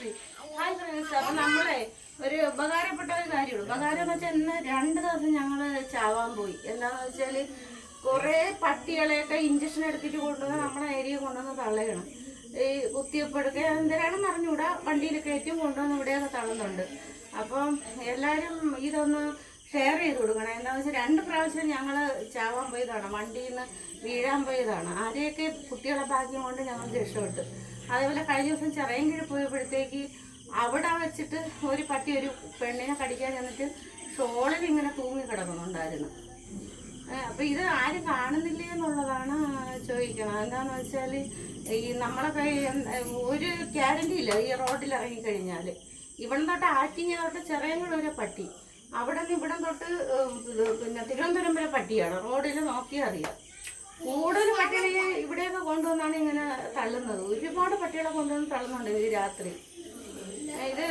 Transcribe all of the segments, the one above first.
Hi friends അപ്പൊ നമ്മളെ ഒരു ഉപകാരപ്പെട്ട ഒരു കാര്യമുള്ളൂ. ഉപകാരം എന്ന് വെച്ചാൽ ഇന്ന് രണ്ട് ദിവസം ഞങ്ങൾ ചാവാൻ പോയി. എന്താണെന്ന് വെച്ചാൽ കുറേ പട്ടികളെയൊക്കെ ഇഞ്ചക്ഷൻ എടുത്തിട്ട് കൊണ്ടുവന്ന് നമ്മളെ ഏരിയ കൊണ്ടുവന്ന് തള്ളയണം. ഈ കുത്തിവെപ്പ് എടുക്കുക എന്തിനാണെന്ന് അറിഞ്ഞുകൂടാ. വണ്ടിയിൽ കയറ്റും കൊണ്ടുവന്ന് ഇവിടെയൊക്കെ തള്ളുന്നുണ്ട്. അപ്പം എല്ലാവരും ഇതൊന്ന് ഷെയർ ചെയ്ത് കൊടുക്കണം. എന്താണെന്ന് വെച്ചാൽ രണ്ട് പ്രാവശ്യം ഞങ്ങൾ ചാവാൻ പോയതാണ്. വണ്ടിയിൽ നിന്ന് വീഴാൻ പോയതാണ്. ആരെയൊക്കെ കുട്ടികളെ ഭാഗ്യം കൊണ്ട് ഞങ്ങൾ രക്ഷപ്പെട്ടു. അതേപോലെ കഴിഞ്ഞ ദിവസം ചിറയൻകീഴ് പോയപ്പോഴത്തേക്ക് അവിടെ വെച്ചിട്ട് ഒരു പട്ടി ഒരു പെണ്ണിനെ കടിക്കാൻ ചെന്നിട്ട് ഷോളിൽ ഇങ്ങനെ തൂങ്ങി കിടക്കുന്നുണ്ടായിരുന്നു. അപ്പം ഇത് ആരും കാണുന്നില്ല എന്നുള്ളതാണ് ചോദിക്കണം എന്താണെന്ന് വെച്ചാൽ ഈ നമ്മളെ കൈ ഒരു ഗ്യാരണ്ടി ഇല്ല. ഈ റോഡിൽ ഇറങ്ങിക്കഴിഞ്ഞാൽ ഇവിടെ തൊട്ട് ആറ്റിങ്ങ തൊട്ട് ചെറിയങ്ങോട് വരെ പട്ടി. അവിടെ നിന്ന് ഇവിടം തൊട്ട് പിന്നെ തിരുവനന്തപുരം വരെ പട്ടിയാണ് റോഡിൽ നോക്കിയാൽ അറിയാം. കൂടുതൽ പട്ടികളെ ഇവിടെയൊക്കെ കൊണ്ടുവന്നാണ് ഇങ്ങനെ തള്ളുന്നത്. ഒരുപാട് പട്ടികളെ കൊണ്ടുവന്ന് തള്ളുന്നുണ്ട് ഈ രാത്രി. ഇത്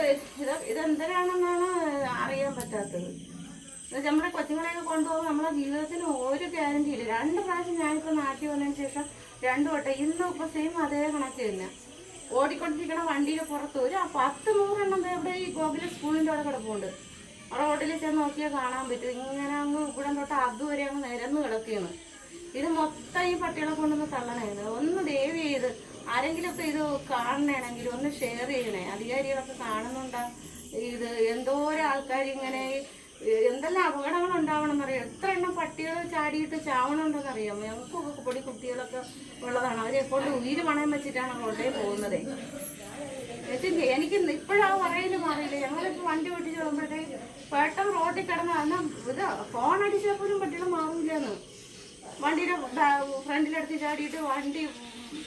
ഇത് ഇതെന്തരാണെന്നാണ് അറിയാൻ പറ്റാത്തത്. നമ്മുടെ കൊച്ചുങ്ങളെയൊക്കെ കൊണ്ടുപോകുമ്പോൾ നമ്മളെ ജീവിതത്തിന് ഒരു ഗ്യാരണ്ടി ഇല്ല. രണ്ട് പ്രാവശ്യം ഞാനിപ്പോൾ നാട്ടിൽ വന്നതിന് ശേഷം രണ്ട് വട്ടം ഇന്നും ഇപ്പോൾ സെയിം അതേ കണക്ക് തന്നെ. ഓടിക്കൊണ്ടിരിക്കണ വണ്ടിയിൽ പുറത്ത് ഒരു പത്ത് നൂറെണ്ണം ഇവിടെ ഈ ഗോകുല സ്കൂളിന്റെ അവിടെ കിടപ്പുണ്ട്. റോഡിൽ ചെന്ന് നോക്കിയാൽ കാണാൻ പറ്റും. ഇങ്ങനെ അങ്ങ് ഇവിടെ തൊട്ട് അതുവരെ അങ്ങ് നിരന്ന് കിടക്കുകയാണ്. ഇത് മൊത്തം ഈ പട്ടികളെ കൊണ്ടൊന്ന് തള്ളണേന്ന്. ഒന്ന് ദയവ് ചെയ്ത് ആരെങ്കിലും ഇത് കാണണേണെങ്കിൽ ഒന്ന് ഷെയർ ചെയ്യണേ. അധികാരികളൊക്കെ കാണുന്നുണ്ടാ ഇത്. എന്തോരം ആൾക്കാർ ഇങ്ങനെ എന്തെല്ലാം അപകടങ്ങൾ ഉണ്ടാവണമെന്നറിയാം? എത്ര എണ്ണം പട്ടികൾ ചാടിയിട്ട് ചാവണമെന്നറിയാം ഞങ്ങൾക്കൊക്കെ പൊടി കുട്ടികളൊക്കെ ഉള്ളതാണ്. അവരെ കൊണ്ട് ഉയിര് വെച്ചിട്ടാണ് കൊണ്ടേ പോകുന്നത്. എന്നിട്ട് എനിക്ക് ഇപ്പോഴാ പറയൽ മാറിയില്ല ഞങ്ങളിപ്പോ വണ്ടി ഓട്ടിച്ച് പോകുമ്പോഴത്തേക്ക് പെട്ടെന്ന് റോഡിൽ കിടന്ന് അന്ന് ഇത് ഫോൺ അടിച്ചാൽ പോലും പട്ടികൾ മാറില്ലെന്ന്. വണ്ടിയുടെ ഫ്രണ്ടിലെടുത്ത് ചാടിയിട്ട് വണ്ടി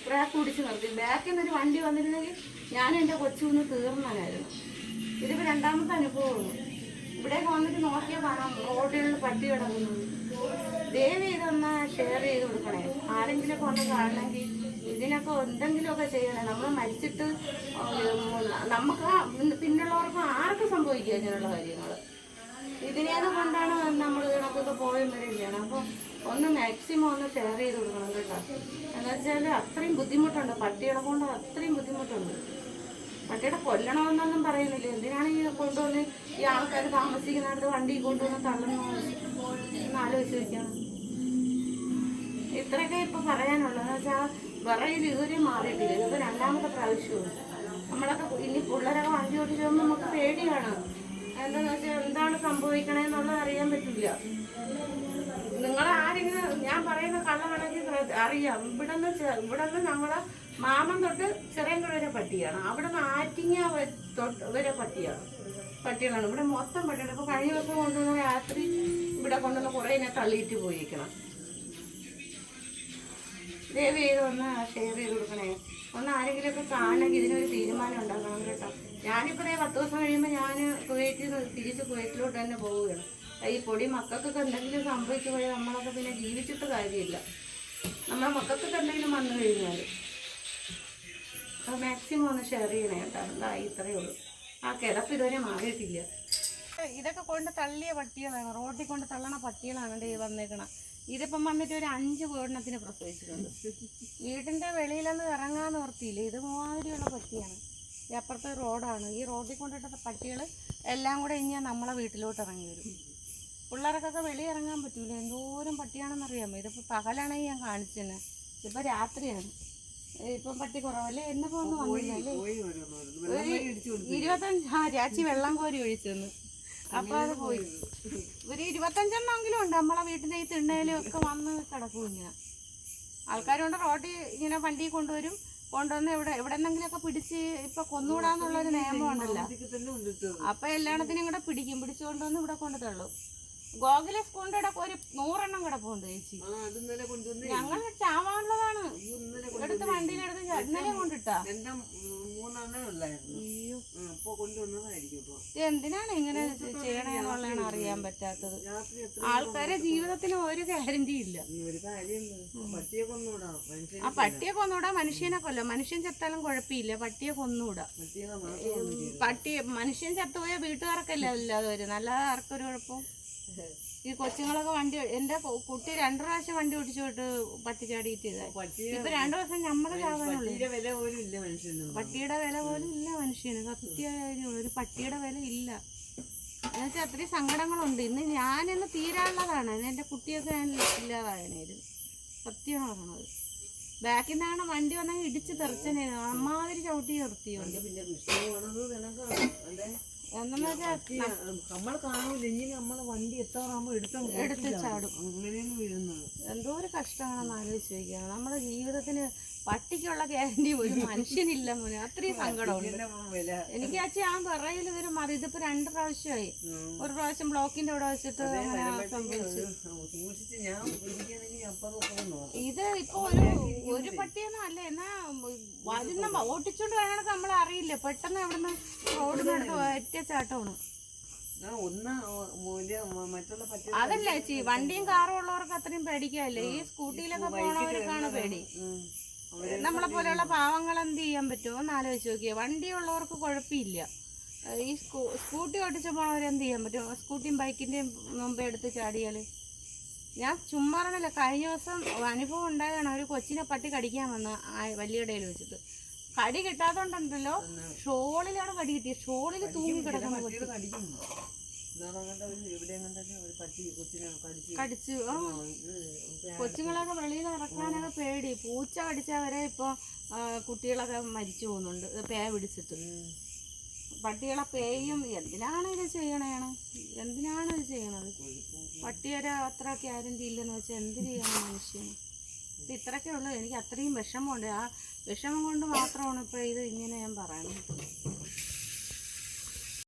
ബ്രേക്ക് പിടിച്ച് നിർത്തി. ബാക്കിൽ നിന്നൊരു വണ്ടി വന്നിരുന്നെങ്കിൽ ഞാൻ എന്റെ കൊച്ചുന്ന് തീർന്നായിരുന്നു ഇതിപ്പോൾ രണ്ടാമത്തെ അനുഭവമാണ് ഇവിടേക്ക് വന്നിട്ട് നോക്കിയാൽ കാണാം റോഡിൽ പട്ടി കിടക്കുന്നത് ദയവ് ചെയ്തൊന്ന് ഷെയർ ചെയ്ത് കൊടുക്കണേ. ആരെങ്കിലുമൊക്കെ ഒന്ന് കാണണമെങ്കിൽ ഇതിനൊക്കെ എന്തെങ്കിലുമൊക്കെ ചെയ്യണം. നമ്മൾ മരിച്ചിട്ട് നമുക്ക് പിന്നുള്ളവർക്കും ആർക്കും സംഭവിക്കുക ഇങ്ങനെയുള്ള കാര്യങ്ങൾ ഇതിനേത് കൊണ്ടാണ് നമ്മൾ ഇതിനൊക്കെ പോയി വരികയാണ് അപ്പോൾ ഒന്ന് മാക്സിമം ഒന്ന് ഷെയർ ചെയ്ത് കൊടുക്കണം കേട്ടോ. എന്താ വെച്ചാൽ അത്രയും ബുദ്ധിമുട്ടുണ്ട്. പട്ടികളെ കൊണ്ട് അത്രയും ബുദ്ധിമുട്ടുണ്ട്. പട്ടിയുടെ കൊല്ലണമെന്നൊന്നും പറയുന്നില്ല. എന്തിനാണ് ഈ കൊണ്ടുവന്ന് ഈ ആൾക്കാർ താമസിക്കുന്നിടത്ത് വണ്ടി കൊണ്ടുവന്ന് തള്ളുന്നു ആലോചിച്ച് വെക്കണം ഇത്രയൊക്കെ ഇപ്പം പറയാനുള്ളത്. എന്ന് വെച്ചാൽ വിറയിൽ ഇതുവരെ മാറിയിട്ടില്ല. ഇതിപ്പോ രണ്ടാമത്തെ പ്രാവശ്യവും. നമ്മളൊക്കെ ഇനി പിള്ളേരൊക്കെ വണ്ടി ഓടിച്ച് നമുക്ക് പേടിയാണ്. എന്താന്ന് വെച്ചാൽ എന്താണ് സംഭവിക്കണേന്നുള്ളത് അറിയാൻ പറ്റില്ല. നിങ്ങൾ ആരെങ്കിലും ഞാൻ പറയുന്ന കള്ളമാണെങ്കിൽ അറിയാം. ഇവിടെ നിന്ന് ഇവിടെ നിന്ന് ഞങ്ങളെ മാമൻ തൊട്ട് ചെറിയങ്കട വരെ പട്ടിയാണ്. അവിടെ നിന്ന് ആറ്റിങ്ങ വരെ പട്ടിയാണ്. പട്ടികളാണ്. ഇവിടെ മൊത്തം പട്ടിയാണ് ഇപ്പൊ കഴിഞ്ഞ ദിവസം കൊണ്ടുവന്ന രാത്രി ഇവിടെ കൊണ്ടുവന്ന് കുറേ എന്നെ തള്ളിയിട്ട് പോയിരിക്കണം ദയവ് ചെയ്ത് ഒന്ന് ഷെയർ ചെയ്ത് കൊടുക്കണേ. ഒന്ന് ആരെങ്കിലുമൊക്കെ കാണണമെങ്കിൽ ഇതിനൊരു തീരുമാനം ഉണ്ടാക്കണം കേട്ടോ. ഞാനിപ്പോൾ പത്ത് ദിവസം കഴിയുമ്പോൾ ഞാൻ കുവൈറ്റിൽ നിന്ന് തിരിച്ച് കുവൈറ്റിലോട്ട് തന്നെ പോവുകയാണ്. ഈ പൊടി മക്കൾക്കൊക്കെ എന്തെങ്കിലും സംഭവിച്ചു പോയാൽ നമ്മളൊക്കെ പിന്നെ ജീവിച്ചിട്ട് കാര്യമില്ല. നമ്മളെ മക്കൾക്കൊക്കെ എന്തെങ്കിലും വന്നു കഴിഞ്ഞാൽ അപ്പോൾ മാക്സിമം ഒന്ന് ഷെയർ ചെയ്യണേ കേട്ടോ. എന്താ ഇത്രയേ ഉള്ളൂ. ആ കിടപ്പ് ഇതുവരെ മാറിയിട്ടില്ല. ഇതൊക്കെ കൊണ്ട് തള്ളിയ പട്ടികളാണ്. റോഡിൽ കൊണ്ട് തള്ളണ പട്ടികളാണ് ഈ വന്നേക്കണ. ഇതിപ്പം വന്നിട്ട് ഒരു അഞ്ച് കോടിനത്തിന് പ്രസവിച്ചിട്ടുണ്ട്. വീടിന്റെ വെളിയിലൊന്നും ഇറങ്ങാൻ ഓർത്തിയില്ല ഇത് മൂവാതിരിയുള്ള പട്ടിയാണ്. ഈ അപ്പുറത്തെ റോഡാണ്. ഈ റോഡിൽ കൊണ്ടിട്ട പട്ടികൾ എല്ലാം കൂടെ ഇനി നമ്മളെ വീട്ടിലോട്ട് ഇറങ്ങി വരും. പിള്ളേർക്കൊക്കെ വെളി ഇറങ്ങാൻ പറ്റൂല? എന്തോരം പട്ടിയാണെന്ന് അറിയാമോ? ഇതിപ്പോൾ പകലാണെങ്കിൽ ഞാൻ കാണിച്ചെന്നെ ഇപ്പം രാത്രിയാണ്. ഇപ്പം പട്ടി കുറവല്ലേ? എന്നെ ഒന്ന് വന്നില്ലല്ലേ ഇരുപത്തഞ്ച് ആ രാച്ചി വെള്ളം കോരി ഒഴിച്ചെന്ന് അപ്പൊ അത് പോയി. ഒരു ഇരുപത്തഞ്ചെണ്ണമെങ്കിലും ഉണ്ട്. നമ്മളെ വീട്ടിലെ ഈ തിണ്ണയിലും ഒക്കെ വന്ന് കിടക്കും ഇങ്ങനെ. ആൾക്കാരുണ്ട് റോഡിൽ ഇങ്ങനെ വണ്ടി കൊണ്ടുവരും. കൊണ്ടുവന്ന് ഇവിടെ എവിടെന്നെങ്കിലൊക്കെ പിടിച്ച് ഇപ്പൊ കൊന്നുകൂടാന്നുള്ളൊരു നിയമമുണ്ടല്ലോ അപ്പൊ എല്ലായിടത്തിനും കൂടെ പിടിക്കും. പിടിച്ചു കൊണ്ടുവന്ന് ഇവിടെ കൊണ്ടു തള്ളും. ഗോകുല സ്കൂളിന്റെ ഇടയ്ക്ക് ഒരു നൂറെണ്ണം കിടപ്പുണ്ട് ചേച്ചി. ഞങ്ങൾ ചാവാനുള്ളതാണ്. എടുത്ത് വണ്ടിയിലെടുത്ത് ഇന്നലെ കൊണ്ടിട്ടാ. എന്തിനാണ് ഇങ്ങനെ ചെയ്യണേന്നുള്ളതാണ് അറിയാൻ പറ്റാത്തത്. ആൾക്കാരെ ജീവിതത്തിന് ഒരു ഗ്യാരണ്ടി ഇല്ല. ആ പട്ടിയെ കൊന്നുകൂടാ മനുഷ്യനെ കൊല്ലാം. മനുഷ്യൻ ചത്താലും കുഴപ്പമില്ല. പട്ടിയെ കൊന്നുകൂടാ പട്ടി മനുഷ്യൻ ചത്തുപോയ വീട്ടുകാർക്കല്ല അല്ലാതെ വരും. നല്ലതാർക്കൊരു ആർക്കൊരു കുഴപ്പം? ഈ കൊച്ചുങ്ങളൊക്കെ വണ്ടി എന്റെ കുട്ടി രണ്ടു പ്രാവശ്യം വണ്ടി ഓടിച്ചോട്ട് പട്ടി ചാടിയിട്ട് ഇപ്പൊ രണ്ടു ദിവസം നമ്മൾ ചാവാനുള്ളൂ പട്ടിയുടെ വില പോലും ഇല്ല മനുഷ്യന്. സത്യമായിരുന്നു ഒരു പട്ടിയുടെ വില ഇല്ല. എന്നുവെച്ചാൽ അത്രയും സങ്കടങ്ങളുണ്ട്. ഇന്ന് ഞാനിന്ന് തീരാനുള്ളതാണ്. എന്റെ കുട്ടിയൊക്കെ ഞാൻ ഇല്ലാതായനായിരുന്നു സത്യമാണ് പറഞ്ഞത് ബാക്കിൽ നിന്നാണ് വണ്ടി വന്നെങ്കിൽ ഇടിച്ച് തെറിച്ചനായിരുന്നു അമ്മാതിരി ചവിട്ടി നിർത്തിയുണ്ട്. പിന്നെ നമ്മൾ കാണൂല. ഇങ്ങനെ നമ്മളെ വണ്ടി എത്താറാകുമ്പോ എടുത്ത എടുത്ത് ചാടും. അങ്ങനെയാണ് വീഴുന്നത്. എന്തോ ഒരു കഷ്ടമാണെന്ന് ആലോചിച്ച് നമ്മുടെ ജീവിതത്തിന് പട്ടിക്കുള്ള ഗ്യാരണ്ടി ഒരു മനുഷ്യനില്ല മോനെ. അത്രയും സങ്കടമുണ്ട്. എനിക്ക് അച്ഛൻ ആ പറയൽ വരും അത് ഇതിപ്പോ രണ്ട് പ്രാവശ്യമായി. ഒരു പ്രാവശ്യം ബ്ലോക്കിന്റെ അവിടെ വെച്ചിട്ട് ഇത് ഇപ്പൊ ഒരു ഒരു പട്ടിയൊന്നും അല്ല. എന്നാ വരുന്ന ഓട്ടിച്ചോണ്ട് വേണമെങ്കിൽ നമ്മൾ അറിയില്ല പെട്ടെന്ന് അവിടുന്ന് റോഡിനടുത്ത് ഒറ്റ ചാട്ടമാണ് അതല്ല ചേച്ചി വണ്ടിയും കാറും ഉള്ളവർക്ക് അത്രയും പേടിക്കാല്ലേ? ഈ സ്കൂട്ടിയിലൊക്കെ പോണവർക്കാണ് പേടി. നമ്മളെ പോലെയുള്ള പാവങ്ങൾ എന്ത് ചെയ്യാൻ പറ്റുമോ എന്ന് ആലോചിച്ച് വണ്ടി ഉള്ളവർക്ക് കുഴപ്പമില്ല. ഈ സ്കൂ സ്കൂട്ടി ഓടിച്ച് പോണവർ എന്ത് ചെയ്യാൻ പറ്റും? സ്കൂട്ടിയും ബൈക്കിന്റെയും മുമ്പേ എടുത്ത് ചാടിയാൽ ഞാൻ ചുമ്മാ പറഞ്ഞല്ല കഴിഞ്ഞ ദിവസം അനുഭവം ഉണ്ടായതാണ്. ഒരു കൊച്ചിനെ പട്ടി കടിക്കാൻ വന്ന വലിയ ഇടയിൽ വെച്ചിട്ട്. കടി കിട്ടാത്തോണ്ടല്ലോ ഷോളിലാണ് കടി കിട്ടിയത് ഷോളിൽ തൂങ്ങി കിടക്കുന്ന. കടിച്ച് ആ. കൊച്ചുങ്ങളൊക്കെ വെളിയിൽ ഇറക്കാനൊക്കെ പേടി. പൂച്ച കടിച്ചവരെ ഇപ്പൊ കുട്ടികളൊക്കെ മരിച്ചു പോകുന്നുണ്ട്. പേ പിടിച്ചിട്ട്. പട്ടികളെ പേയും എന്തിനാണ് ഇത് ചെയ്യണേണ് എന്തിനാണ് ഇത് ചെയ്യണത്? പട്ടിയുടെ അത്ര ഗ്യാരണ്ടി ഇല്ലെന്ന് വെച്ചാൽ എന്ത് ചെയ്യണം മനുഷ്യന്? ഇപ്പം ഇത്രയൊക്കെ ഉള്ളൂ. എനിക്ക് അത്രയും വിഷമമുണ്ട്. ആ വിഷമം കൊണ്ട് മാത്രമാണ് ഇപ്പോൾ ഇത് ഇങ്ങനെ ഞാൻ പറയുന്നത്.